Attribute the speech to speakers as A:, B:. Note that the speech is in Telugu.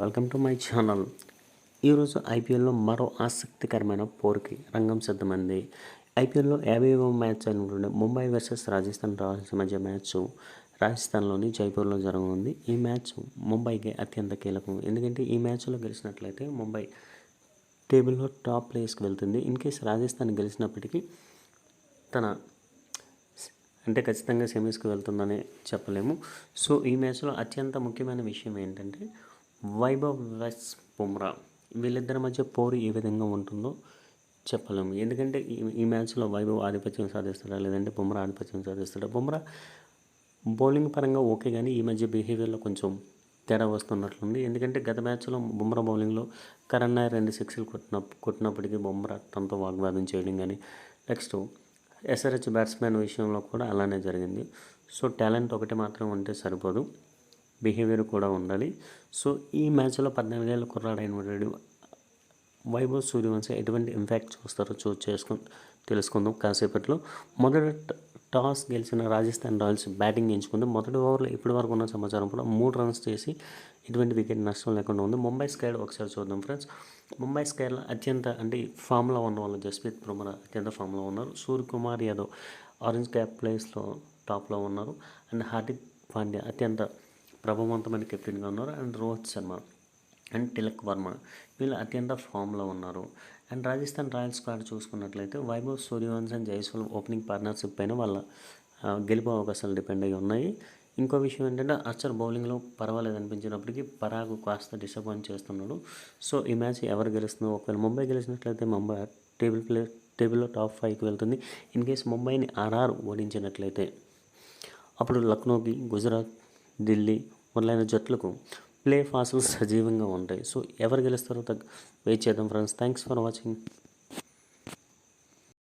A: వెల్కమ్ టు మై ఛానల్ ఈరోజు ఐపీఎల్లో మరో ఆసక్తికరమైన పోరుకి రంగం సిద్ధమైంది. ఐపీఎల్లో యాభైవ మ్యాచ్ అయినటువంటి ముంబై వర్సెస్ రాజస్థాన్ రాయల్స్ మధ్య మ్యాచ్ రాజస్థాన్లోని జైపూర్లో జరగనుంది. ఈ మ్యాచ్ ముంబైకి అత్యంత కీలకం. ఎందుకంటే ఈ మ్యాచ్లో గెలిచినట్లయితే ముంబై టేబుల్లో టాప్ ప్లేస్కి వెళ్తుంది. ఇన్ కేస్ రాజస్థాన్ గెలిచినప్పటికీ తన అంటే ఖచ్చితంగా సెమీస్కి వెళ్తుందని చెప్పలేము. సో ఈ మ్యాచ్లో అత్యంత ముఖ్యమైన విషయం ఏంటంటే వైభవ్ వెస్ బుమ్రా. వీళ్ళిద్దరి మధ్య పోరు ఏ విధంగా ఉంటుందో చెప్పలేము ఎందుకంటే ఈ ఈ మ్యాచ్లో వైభవ్ ఆధిపత్యం సాధిస్తాడా లేదంటే బుమ్రా ఆధిపత్యం సాధిస్తాడా? బుమ్రా బౌలింగ్ పరంగా ఓకే కానీ ఈ మధ్య బిహేవియర్లో కొంచెం తేడా వస్తున్నట్లుంది. ఎందుకంటే గత మ్యాచ్లో బుమ్రా బౌలింగ్లో కరణ్ నాయర్ రెండు సిక్స్లు కొట్టిన కొట్టినప్పటికీ బుమ్రా తనతో వాగ్వాదం చేయడం కానీ నెక్స్ట్ ఎస్ఆర్హెచ్ బ్యాట్స్మెన్ విషయంలో కూడా అలానే జరిగింది. సో టాలెంట్ ఒకటి మాత్రం ఉంటే సరిపోదు. బిహేవియర్ కూడా ఉండాలి. సో ఈ మ్యాచ్లో పద్నాలుగేళ్ళ కుర్రాడైనటువంటి వైభవ్ సూర్యవంశీ ఎటువంటి ఇంపాక్ట్ చూస్తారో చూ చేసుకు తెలుసుకుందాం కాసేపట్లో. మొదట టాస్ గెలిచిన రాజస్థాన్ రాయల్స్ బ్యాటింగ్ ఎంచుకుంది. మొదటి ఓవర్లో ఇప్పటి వరకు ఉన్న సమాచారం కూడా మూడు రన్స్ చేసి ఎటువంటి వికెట్ నష్టం లేకుండా ఉంది. ముంబై స్కైడ్ ఒకసారి చూద్దాం ఫ్రెండ్స్. ముంబై స్కైడ్లో అత్యంత అంటే ఫామ్లో ఉన్న వాళ్ళు జస్ప్రీత్ బుమ్రా అత్యంత ఫామ్లో ఉన్నారు. సూర్యకుమార్ యాదవ్ ఆరెంజ్ క్యాప్ ప్లేస్లో టాప్లో ఉన్నారు. అండ్ హార్దిక్ పాండ్యా అత్యంత ప్రభావవంతమైన కెప్టెన్గా ఉన్నారు. అండ్ రోహిత్ శర్మ అండ్ తిలక్ వర్మ వీళ్ళు అత్యంత ఫామ్లో ఉన్నారు. అండ్ రాజస్థాన్ రాయల్స్ కార్డు చూసుకున్నట్లయితే Vaibhav Suryavansh and Jaiswal opening partnership పైన వాళ్ళ గెలుపు అవకాశాలు డిపెండ్ అయ్యి ఉన్నాయి. ఇంకో విషయం ఏంటంటే అర్చర్ బౌలింగ్లో పర్వాలేదు అనిపించినప్పటికీ పరాగు కాస్త డిసప్పాయింట్ చేస్తున్నాడు. సో ఈ మ్యాచ్ ఎవరు గెలుస్తుందో ఒకవేళ ముంబై గెలిచినట్లయితే ముంబై టేబుల్ ప్లే టేబుల్లో టాప్ ఫైవ్కి వెళ్తుంది. ఇన్ కేస్ ముంబైని ఆర్ఆర్ ఓడించినట్లయితే అప్పుడు లక్నోకి గుజరాత్ ఢిల్లీ మొదలైన జట్లకు ప్లే ఫాస్లు సజీవంగా ఉంటాయి. సో ఎవరు గెలుస్తారో తగ్గ వెయిట్ చేద్దాం ఫ్రెండ్స్. Thanks for watching.